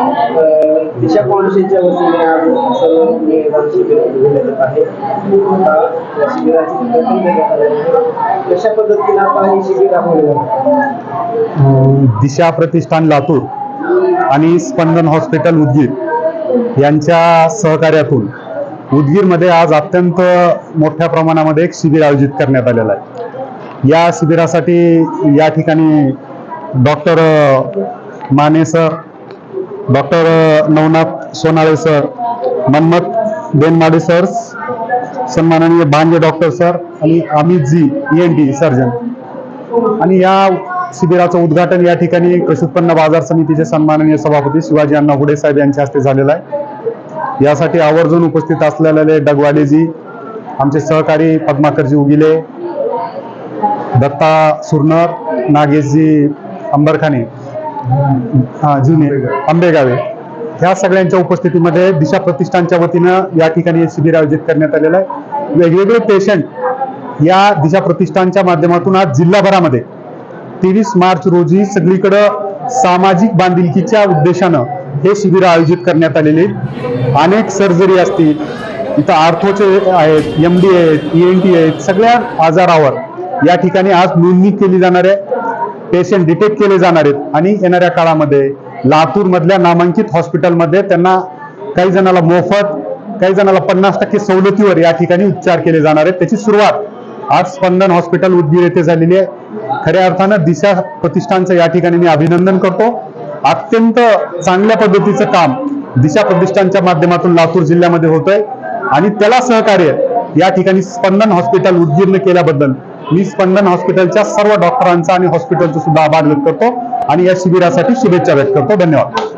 दिशा फाउंडेशनच्या वतीने आज सर्व घेण्यात आहे. कशा पद्धतीने आता हे शिबिर राबवले दिशा प्रतिष्ठान लातूर आणि स्पंदन हॉस्पिटल उदगीर यांच्या सहकार्यातून उदगीरमध्ये आज अत्यंत मोठ्या प्रमाणामध्ये एक शिबिर आयोजित करण्यात आलेलं आहे. या शिबिरासाठी या ठिकाणी doctor Mane sir doctor Navnath Sonale sir Manmath Benmade sir सन्माननीय भांजे डॉक्टर सर आणि Amit ji N D surgeon. आणि या शिबिराचं उद्घाटन या ठिकाणी कृषी उत्पन्न बाजार समितीचे सन्माननीय सभापती शिवाजी अण्णा हुडे साहेब यांच्या हस्ते झालेलं आहे. यासाठी आवर्जून उपस्थित असलेले डगवाडेजी आमचे सहकारी पद्माकरजी उगिले दत्ता सुरनर नागेशजी अंबरखाने हा जुने. आंबेगावे. ह्या सगळ्यांच्या उपस्थितीमध्ये दिशा प्रतिष्ठानच्या वतीनं या ठिकाणी हे शिबिर आयोजित करण्यात आलेलं आहे. वेगवेगळे पेशंट या दिशा प्रतिष्ठानच्या माध्यमातून आज जिल्हाभरामध्ये तेवीस मार्च रोजी सगळीकडं सामाजिक बांधिलकीच्या उद्देशानं हे शिबिर आयोजित करण्यात आलेले आहेत. अनेक सर्जरी असतील इथं आर्थोचे आहेत एम डी आहेत ई एन टी आहेत सगळ्या आजारावर या ठिकाणी आज नोंदणी केली जाणार आहे. पेशंट डिटेक्ट केले जाणार आहेत. आणि येणाऱ्या काळामध्ये लातूर मधल्या नामांकित हॉस्पिटलमध्ये त्यांना काही जणाला मोफत काही जणाला पन्नास टक्के सवलतीवर या ठिकाणी उपचार केले जाणार आहेत. त्याची सुरुवात आज स्पंदन हॉस्पिटल उदगीर येथे झालेली आहे. खऱ्या अर्थानं दिशा प्रतिष्ठानचं या ठिकाणी मी अभिनंदन करतो. अत्यंत चांगल्या पद्धतीचं काम दिशा प्रतिष्ठानच्या माध्यमातून लातूर जिल्ह्यामध्ये होतंय. आणि त्याला सहकार्य या ठिकाणी स्पंदन हॉस्पिटल उदगीरनं केल्याबद्दल मी स्पंदन हॉस्पिटलच्या सर्व डॉक्टरांचा आणि हॉस्पिटलचा सुद्धा आभार व्यक्त करतो आणि या शिबिरासाठी शुभेच्छा व्यक्त करतो. धन्यवाद.